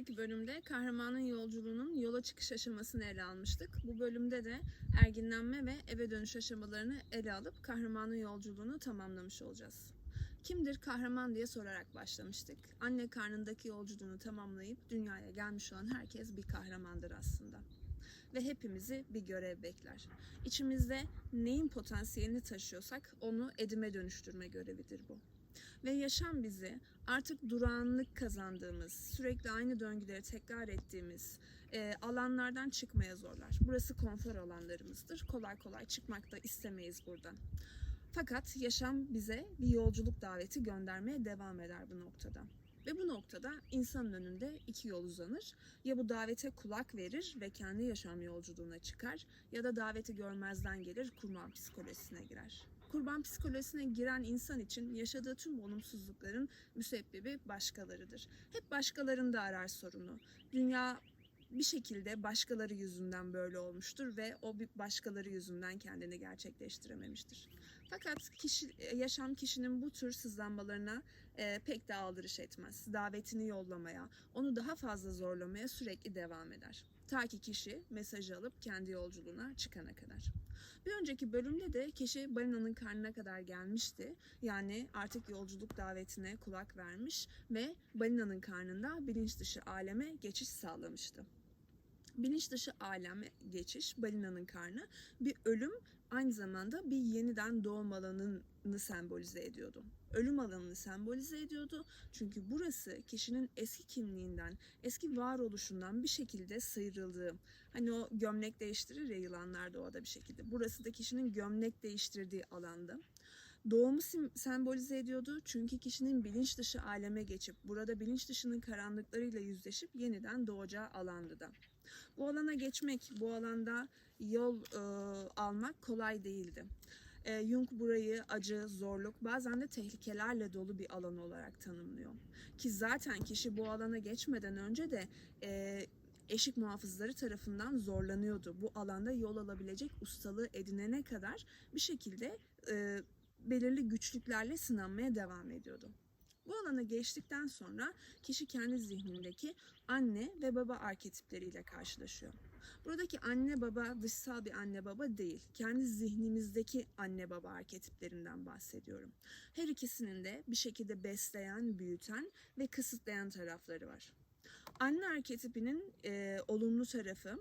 önceki bölümde kahramanın yolculuğunun yola çıkış aşamasını ele almıştık. Bu bölümde de erginlenme ve eve dönüş aşamalarını ele alıp kahramanın yolculuğunu tamamlamış olacağız. Kimdir kahraman diye sorarak başlamıştık. Anne karnındaki yolculuğunu tamamlayıp dünyaya gelmiş olan herkes bir kahramandır aslında. Ve hepimizi bir görev bekler. İçimizde neyin potansiyelini taşıyorsak onu edime dönüştürme görevidir bu. Ve yaşam bizi artık durağanlık kazandığımız, sürekli aynı döngüleri tekrar ettiğimiz e, alanlardan çıkmaya zorlar. Burası konfor alanlarımızdır. Kolay kolay çıkmak da istemeyiz buradan. Fakat yaşam bize bir yolculuk daveti göndermeye devam eder bu noktada. Ve bu noktada insanın önünde iki yol uzanır. Ya bu davete kulak verir ve kendi yaşam yolculuğuna çıkar ya da daveti görmezden gelir, kurban psikolojisine girer. Kurban psikolojisine giren insan için yaşadığı tüm olumsuzlukların müsebbibi başkalarıdır. Hep başkalarında arar sorunu. Dünya bir şekilde başkaları yüzünden böyle olmuştur ve o bir başkaları yüzünden kendini gerçekleştirememiştir. Fakat kişi, yaşam kişinin bu tür sızlanmalarına e, pek de aldırış etmez. Davetini yollamaya, onu daha fazla zorlamaya sürekli devam eder. Ta ki kişi mesajı alıp kendi yolculuğuna çıkana kadar. Bir önceki bölümde de kişi balinanın karnına kadar gelmişti. Yani artık yolculuk davetine kulak vermiş ve balinanın karnında bilinç dışı aleme geçiş sağlamıştı. Bilinç dışı aleme geçiş, balinanın karnı bir ölüm aynı zamanda bir yeniden doğum alanını sembolize ediyordu. Ölüm alanını sembolize ediyordu. Çünkü burası kişinin eski kimliğinden, eski varoluşundan bir şekilde sıyrıldığı. Hani o gömlek değiştirir ya yılanlar doğada bir şekilde. Burası da kişinin gömlek değiştirdiği alanda. Doğumu sembolize ediyordu çünkü kişinin bilinç dışı aleme geçip burada bilinç dışının karanlıklarıyla yüzleşip yeniden doğacağı alandı da. Bu alana geçmek, bu alanda yol e, almak kolay değildi. E, Jung burayı acı, zorluk, bazen de tehlikelerle dolu bir alan olarak tanımlıyor. Ki zaten kişi bu alana geçmeden önce de e, eşik muhafızları tarafından zorlanıyordu. Bu alanda yol alabilecek ustalığı edinene kadar bir şekilde e, belirli güçlüklerle sınanmaya devam ediyordu. Bu alana geçtikten sonra kişi kendi zihnindeki anne ve baba arketipleriyle karşılaşıyor. Buradaki anne baba dışsal bir anne baba değil. Kendi zihnimizdeki anne baba arketiplerinden bahsediyorum. Her ikisinin de bir şekilde besleyen, büyüten ve kısıtlayan tarafları var. Anne arketipinin e, olumlu tarafı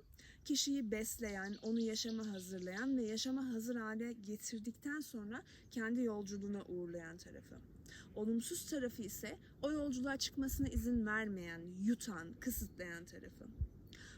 kişiyi besleyen, onu yaşama hazırlayan ve yaşama hazır hale getirdikten sonra kendi yolculuğuna uğurlayan tarafı. Olumsuz tarafı ise o yolculuğa çıkmasına izin vermeyen, yutan, kısıtlayan tarafı.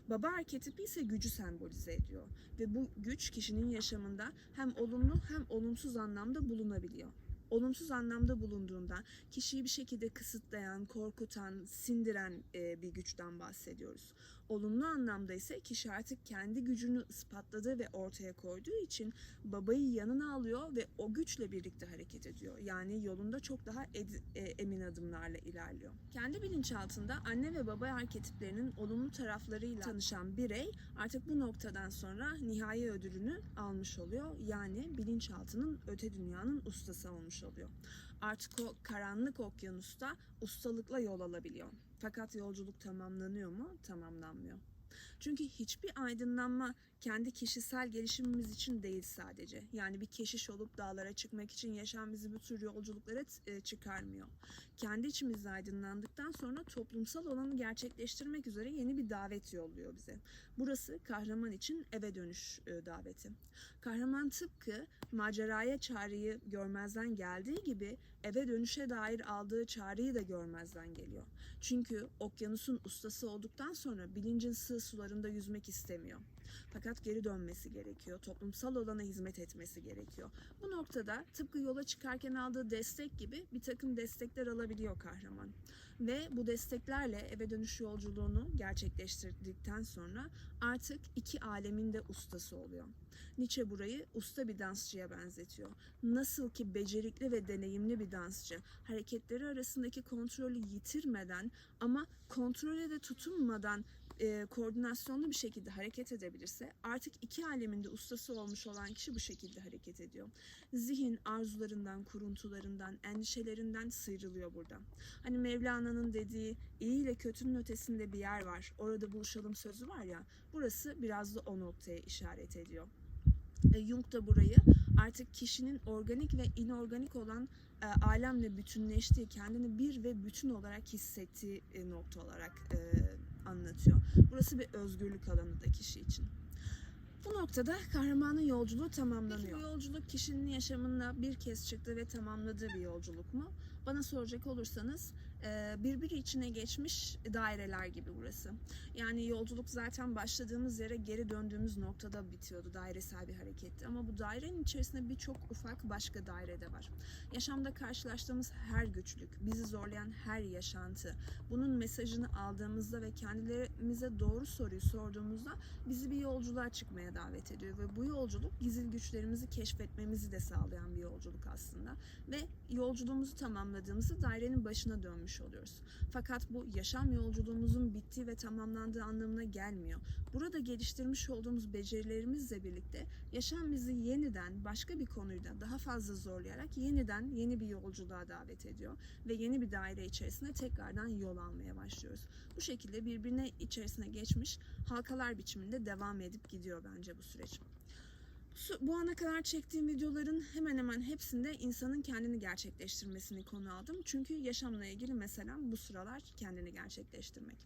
Baba arketipi ise gücü sembolize ediyor ve bu güç kişinin yaşamında hem olumlu hem olumsuz anlamda bulunabiliyor. Olumsuz anlamda bulunduğunda kişiyi bir şekilde kısıtlayan, korkutan, sindiren bir güçten bahsediyoruz. Olumlu anlamda ise kişi artık kendi gücünü ispatladığı ve ortaya koyduğu için babayı yanına alıyor ve o güçle birlikte hareket ediyor. Yani yolunda çok daha ed- e, emin adımlarla ilerliyor. Kendi bilinçaltında anne ve baba arketiplerinin olumlu taraflarıyla tanışan birey artık bu noktadan sonra nihai ödülünü almış oluyor. Yani bilinçaltının öte dünyanın ustası olmuş oluyor. Artık o karanlık okyanusta ustalıkla yol alabiliyor. Fakat yolculuk tamamlanıyor mu? Tamamlanmıyor. Çünkü hiçbir aydınlanma kendi kişisel gelişimimiz için değil sadece. Yani bir keşiş olup dağlara çıkmak için yaşam bizi bu tür yolculuklara e, çıkarmıyor. Kendi içimizde aydınlandıktan sonra toplumsal olanı gerçekleştirmek üzere yeni bir davet yolluyor bize. Burası kahraman için eve dönüş e, daveti. Kahraman tıpkı maceraya çağrıyı görmezden geldiği gibi eve dönüşe dair aldığı çağrıyı da görmezden geliyor. Çünkü okyanusun ustası olduktan sonra bilincin sığ sularında yüzmek istemiyor. Fakat geri dönmesi gerekiyor. Toplumsal olana hizmet etmesi gerekiyor. Bu noktada tıpkı yola çıkarken aldığı destek gibi bir takım destekler alabiliyor kahraman. Ve bu desteklerle eve dönüş yolculuğunu gerçekleştirdikten sonra artık iki alemin de ustası oluyor. Nietzsche burayı usta bir dansçıya benzetiyor. Nasıl ki becerikli ve deneyimli bir dansçı hareketleri arasındaki kontrolü yitirmeden ama kontrole de tutunmadan e, koordinasyonlu bir şekilde hareket edebilirse artık iki aleminde ustası olmuş olan kişi bu şekilde hareket ediyor. Zihin arzularından, kuruntularından, endişelerinden sıyrılıyor burada. Hani Mevlana'nın dediği iyi ile kötünün ötesinde bir yer var. Orada buluşalım sözü var ya. Burası biraz da o noktaya işaret ediyor. E, Jung da burayı artık kişinin organik ve inorganik olan e, alemle bütünleştiği, kendini bir ve bütün olarak hissettiği e, nokta olarak e, anlatıyor. Burası bir özgürlük alanı da kişi için. Bu noktada kahramanın yolculuğu tamamlanıyor. Peki bu yolculuk kişinin yaşamında bir kez çıktı ve tamamladığı bir yolculuk mu? Bana soracak olursanız birbiri içine geçmiş daireler gibi burası. Yani yolculuk zaten başladığımız yere geri döndüğümüz noktada bitiyordu. Dairesel bir hareketti. Ama bu dairenin içerisinde birçok ufak başka daire de var. Yaşamda karşılaştığımız her güçlük, bizi zorlayan her yaşantı, bunun mesajını aldığımızda ve kendilerimize doğru soruyu sorduğumuzda bizi bir yolculuğa çıkmaya davet ediyor ve bu yolculuk gizil güçlerimizi keşfetmemizi de sağlayan bir yolculuk aslında ve yolculuğumuzu tamamladığımızda dairenin başına dönmüş oluyoruz. Fakat bu yaşam yolculuğumuzun bittiği ve tamamlandığı anlamına gelmiyor. Burada geliştirmiş olduğumuz becerilerimizle birlikte yaşam bizi yeniden başka bir konuyla daha fazla zorlayarak yeniden yeni bir yolculuğa davet ediyor ve yeni bir daire içerisinde tekrardan yol almaya başlıyoruz. Bu şekilde birbirine içerisine geçmiş halkalar biçiminde devam edip gidiyor bence bu süreç. Bu ana kadar çektiğim videoların hemen hemen hepsinde insanın kendini gerçekleştirmesini konu aldım. Çünkü yaşamla ilgili mesela bu sıralar kendini gerçekleştirmek.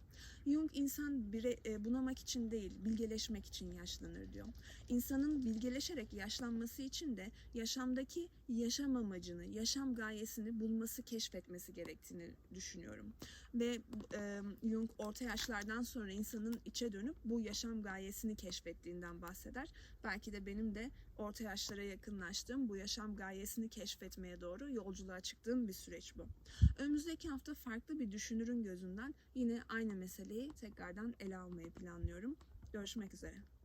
Jung insan bire, e, bunamak için değil, bilgeleşmek için yaşlanır diyor. İnsanın bilgeleşerek yaşlanması için de yaşamdaki yaşam amacını, yaşam gayesini bulması, keşfetmesi gerektiğini düşünüyorum. Ve e, Jung orta yaşlardan sonra insanın içe dönüp bu yaşam gayesini keşfettiğinden bahseder. Belki de benim de orta yaşlara yakınlaştığım bu yaşam gayesini keşfetmeye doğru yolculuğa çıktığım bir süreç bu. Önümüzdeki hafta farklı bir düşünürün gözünden yine aynı meseleyi tekrardan ele almayı planlıyorum. Görüşmek üzere.